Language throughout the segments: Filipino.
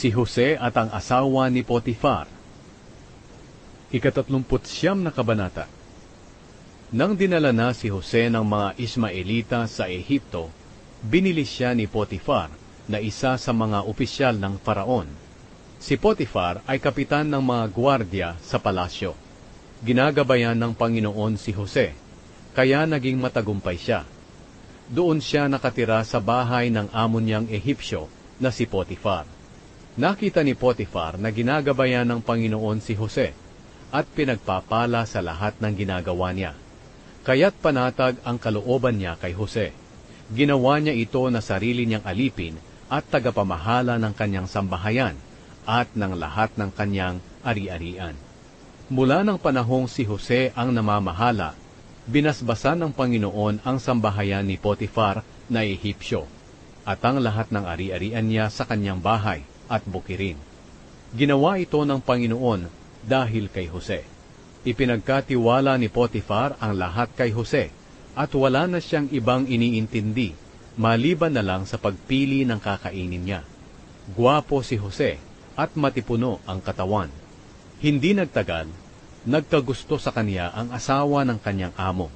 Si Jose at ang asawa ni Potifar. Ikatatlumput siyam na kabanata. Nang dinala na si Jose ng mga Ismaelita sa Ehipto, binili siya ni Potifar na isa sa mga opisyal ng Faraon. Si Potifar ay kapitan ng mga gwardya sa palasyo. Ginagabayan ng Panginoon si Jose, kaya naging matagumpay siya. Doon siya nakatira sa bahay ng amo niyang Ehipsyo na si Potifar. Nakita ni Potifar na ginagabayan ng Panginoon si Jose at pinagpapala sa lahat ng ginagawa niya. Kaya't panatag ang kalooban niya kay Jose. Ginawa niya ito na sarili niyang alipin at tagapamahala ng kanyang sambahayan at ng lahat ng kanyang ari-arian. Mula ng panahong si Jose ang namamahala, binasbasan ng Panginoon ang sambahayan ni Potifar na Ehipsyo at ang lahat ng ari-arian niya sa kanyang bahay at bukirin. Ginawa ito ng Panginoon dahil kay Jose. Ipinagkatiwala ni Potifar ang lahat kay Jose at wala na siyang ibang iniintindi maliban na lang sa pagpili ng kakainin niya. Guwapo si Jose at matipuno ang katawan. Hindi nagtagal, nagkagusto sa kanya ang asawa ng kanyang amo.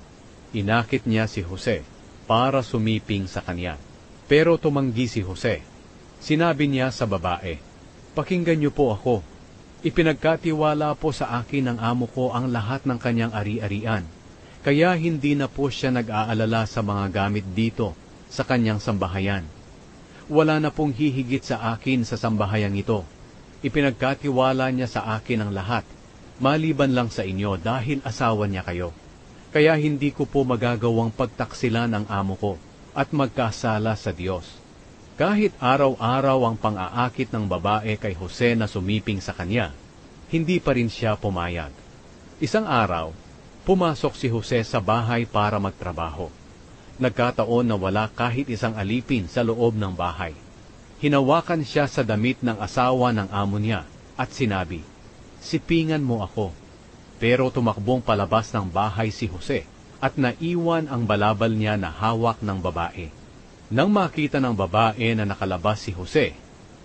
Inakit niya si Jose para sumiping sa kanya. Pero tumanggi si Jose. Sinabi niya sa babae, Pakinggan niyo po ako. Ipinagkatiwala po sa akin ng amo ko ang lahat ng kanyang ari-arian. Kaya hindi na po siya nag-aalala sa mga gamit dito sa kanyang sambahayan. Wala na pong hihigit sa akin sa sambahayang ito. Ipinagkatiwala niya sa akin ang lahat, maliban lang sa inyo dahil asawa niya kayo. Kaya hindi ko po magagawang pagtaksilan ang amo ko at magkasala sa Diyos. Kahit araw-araw ang pang-aakit ng babae kay Jose na sumiping sa kanya, hindi pa rin siya pumayag. Isang araw, pumasok si Jose sa bahay para magtrabaho. Nagkataon na wala kahit isang alipin sa loob ng bahay. Hinawakan siya sa damit ng asawa ng amo niya at sinabi, Sipingan mo ako. Pero tumakbong palabas ng bahay si Jose at naiwan ang balabal niya na hawak ng babae. Nang makita ng babae na nakalabas si Jose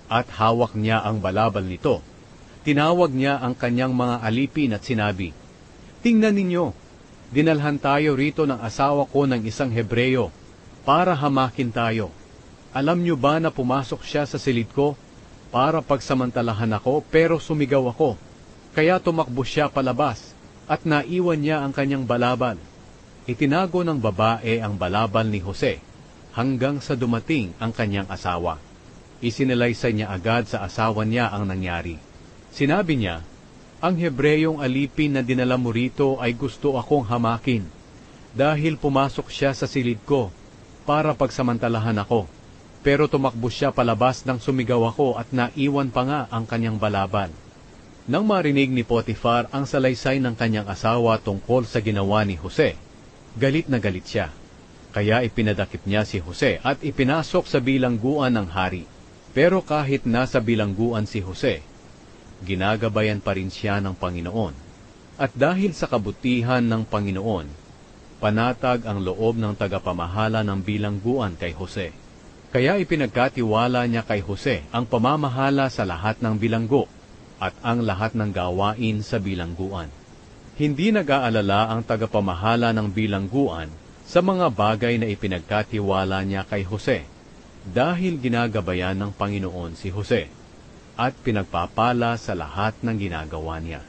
at hawak niya ang balabal nito, tinawag niya ang kanyang mga alipin at sinabi, Tingnan ninyo, dinalhan tayo rito ng asawa ko ng isang Hebreyo para hamakin tayo. Alam niyo ba na pumasok siya sa silid ko para pagsamantalahan ako pero sumigaw ako. Kaya tumakbo siya palabas at naiwan niya ang kanyang balabal. Itinago ng babae ang balabal ni Jose hanggang sa dumating ang kanyang asawa. Isinalaysay niya agad sa asawa niya ang nangyari. Sinabi niya, Ang Hebreyong alipin na dinala mo rito ay gusto akong hamakin dahil pumasok siya sa silid ko para pagsamantalahan ako. Pero tumakbo siya palabas nang sumigaw ako at naiwan pa nga ang kanyang balabal. Nang marinig ni Potifar ang salaysay ng kanyang asawa tungkol sa ginawa ni Jose, galit na galit siya. Kaya ipinadakip niya si Jose at ipinasok sa bilangguan ng hari. Pero kahit nasa bilangguan si Jose, ginagabayan pa rin siya ng Panginoon. At dahil sa kabutihan ng Panginoon, panatag ang loob ng tagapamahala ng bilangguan kay Jose. Kaya ipinagkatiwala niya kay Jose ang pamamahala sa lahat ng bilanggo at ang lahat ng gawain sa bilangguan. Hindi nag-aalala ang tagapamahala ng bilangguan sa mga bagay na ipinagkatiwala niya kay Jose dahil ginagabayan ng Panginoon si Jose at pinagpapala sa lahat ng ginagawa niya.